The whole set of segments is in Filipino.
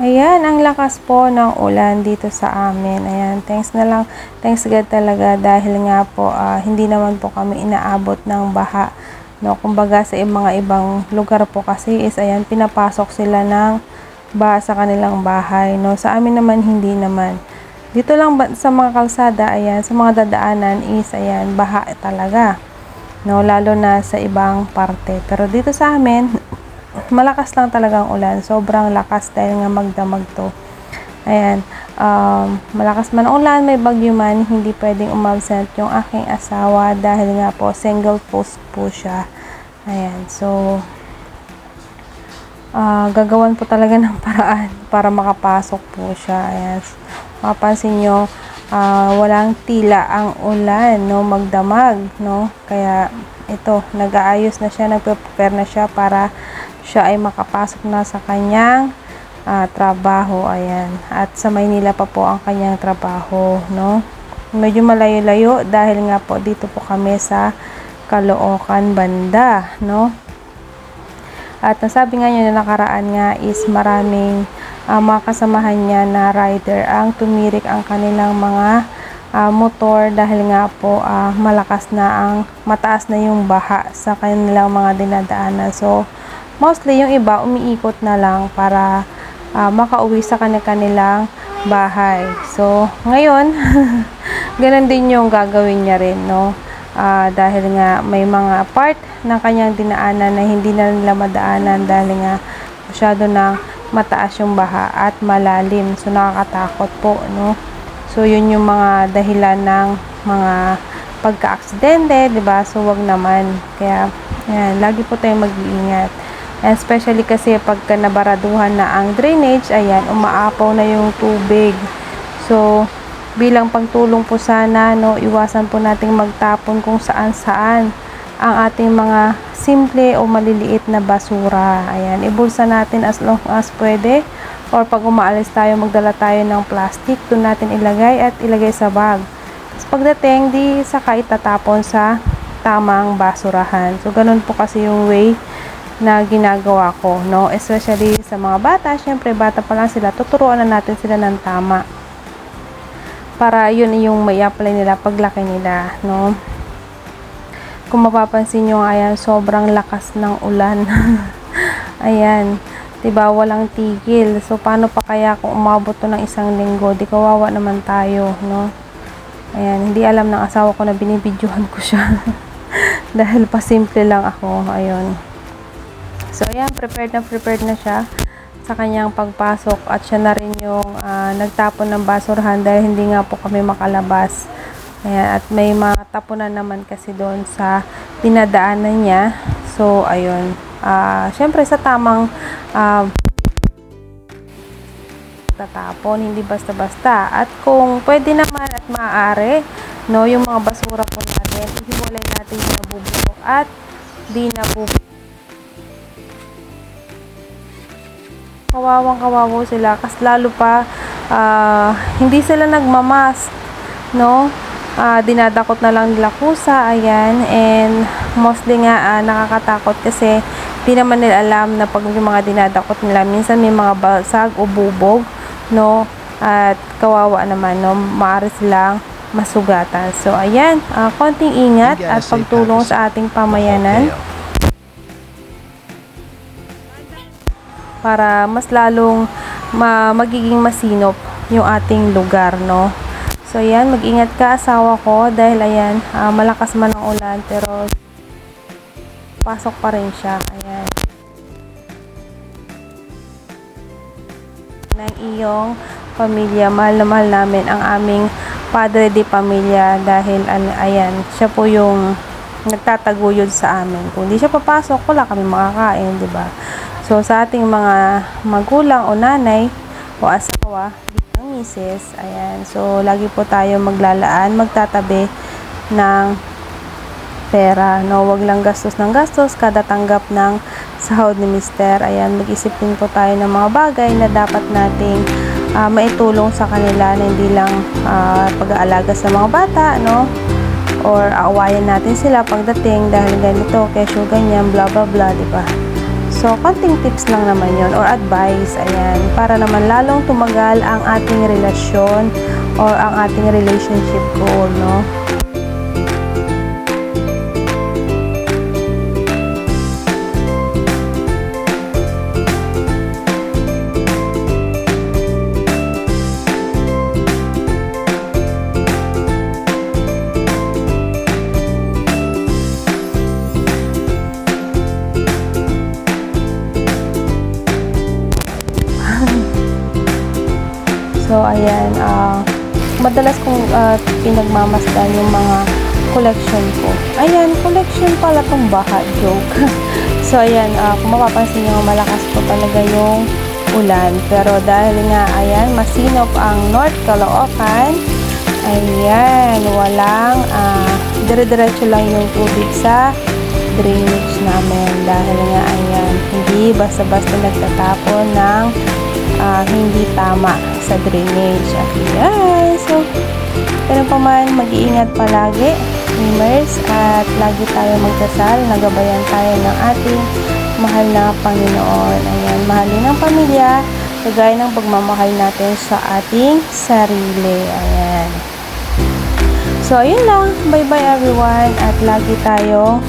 Ayan, ang lakas po ng ulan dito sa amin. Ayan, thanks na lang, thanks God talaga dahil nga po ah, hindi naman po kami inaabot ng baha. No, kumbaga sa mga ibang lugar po kasi is ayan, pinapasok sila ng baha sa kanilang bahay. No, sa amin naman hindi naman. Dito lang sa mga kalsada, ayan, sa mga dadaanan is ayan, baha talaga. No, lalo na sa ibang parte. Pero dito sa amin, malakas lang talagang ulan. Sobrang lakas dahil nga magdamag to. Ayan. Um, malakas man ang ulan, may bagyo man, hindi pwedeng umabsent yung aking asawa dahil nga po single post po siya. Ayan. So, ah, gagawan po talaga ng paraan para makapasok po siya. Ayan. Mapansin nyo, ah, walang tila ang ulan, no, magdamag, no. Kaya ito, nag-aayos na siya, nagpe-prepare na siya para siya ay makapasok na sa kanyang ah, trabaho. Ayan. At sa Maynila pa po ang kanyang trabaho, no. Medyo malayo-layo dahil nga po dito po kami sa Caloocan banda, no. At nasabi nga niya na nakaraan nga is maraming ah, mga kasamahan niya na rider ang tumirik ang kanilang mga ah, motor dahil nga po ah, malakas na ang mataas na yung baha sa kanilang mga dinadaanan. So, mostly yung iba umiikot na lang para ah, makauwi sa kanilang bahay. So, ngayon, ganun din yung gagawin niya rin, no? Ah, dahil nga may mga part ng kanyang dinaanan na hindi na nila madaanan dahil nga masyado na mataas yung baha at malalim. So, nakakatakot po, no? So, yun yung mga dahilan ng mga pagka-aksidente, ba? So, wag naman. Kaya, yan, lagi po tayong mag-iingat. Especially kasi pagka nabaraduhan na ang drainage, ayan, umaapaw na yung tubig. So, bilang pagtulong po sana, no, iwasan po nating magtapon kung saan-saan ang ating mga simple o maliliit na basura. Ayan, ibulsa natin as long as pwede. Or pag umaalis tayo, magdala tayo ng plastic, doon natin ilagay at ilagay sa bag. Tapos pagdating, di saka itatapon sa tamang basurahan. So, ganun po kasi yung way na ginagawa ko, no? Especially sa mga bata, syempre bata pa lang sila, tuturuan na natin sila ng tama para yun yung may apply nila paglaki nila, no? Kung mapapansin nyo, ayan, sobrang lakas ng ulan. ayan, 'di ba walang tigil. So, paano pa kaya kung umabot to ng isang linggo? Di kawawa naman tayo, no? Ayan, hindi alam ng asawa ko na binibidyohan ko siya. Dahil pa simple lang ako, ayun. So, ayan, prepared na prepared na siya sa kanyang pagpasok at siya na rin yung ah, nagtapon ng basurahan dahil hindi nga po kami makalabas. Ayan, at may mga tapunan naman kasi doon sa dinadaanan niya. So, ayun. Ah, Siyempre, sa tamang ah, tatapon, hindi basta-basta. At kung pwede naman at maaari, no, yung mga basura po natin, ihiwalay natin yung nabubulok at di nabubulok. Kawawang kawawa sila kasi lalo pa ah, hindi sila nagmamas, no? Ah, dinadakot na lang nila kusa, ayan, and mostly nga ah, nakakatakot kasi di naman nila alam na pag yung mga dinadakot nila, minsan may mga basag o bubog, no? At kawawa naman, no? Maaari silang masugatan. So, ayan, ah, konting ingat at ano, safe pagtulong sa ating pamayanan. Okay. Para mas lalong ma magiging masinop yung ating lugar, no? So, ayan, mag-ingat ka, asawa ko, dahil ayan, ah, malakas man ang ulan, pero pasok pa rin siya. Ayan. ng iyong pamilya. Mahal na mahal namin ang aming padre de pamilya dahil an- ayan, siya po yung nagtataguyod sa amin. Kung di siya papasok, wala kami makakain, di ba? So, sa ating mga magulang o nanay o asawa, bilang misis, ayan. So, lagi po tayo maglalaan, magtatabi ng pera, no? Wag lang gastos ng gastos kada tanggap ng sahod ni Mister. Ayan, mag-isip din po tayo ng mga bagay na dapat nating ah, maitulong sa kanila na hindi lang ah, pag-aalaga sa mga bata, no? Or aawayan natin sila pagdating dahil ganito, kesyo ganyan, bla bla bla, di ba? So, konting tips lang naman yon or advice, ayan, para naman lalong tumagal ang ating relasyon or ang ating relationship goal, no? So, ayan, ah, madalas kong ah, pinagmamasdan yung mga collection ko. Ayan, collection pala tong baha, joke. so, ayan, ah, kung mapapansin nyo, malakas po talaga yung ulan. Pero dahil nga, ayan, masinop ang North Caloocan, ayan, walang, ah, dire-diretso lang yung tubig sa drainage namin. Dahil nga, ayan, hindi basta-basta nagtatapon ng ah, hindi tama sa drainage. Okay guys, so pero pa man, mag-iingat palagi, swimmers, at lagi tayo magdasal, nagabayan tayo ng ating mahal na Panginoon. Ayan, mahalin ang pamilya, kagaya ng pagmamahal natin sa ating sarili. Ayan. So, ayun lang. Bye-bye everyone. At lagi tayo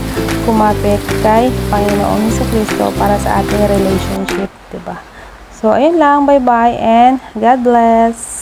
kumapit kay Panginoong Hesus Kristo para sa ating relationship, ba? So, ayun lang. Bye-bye and God bless.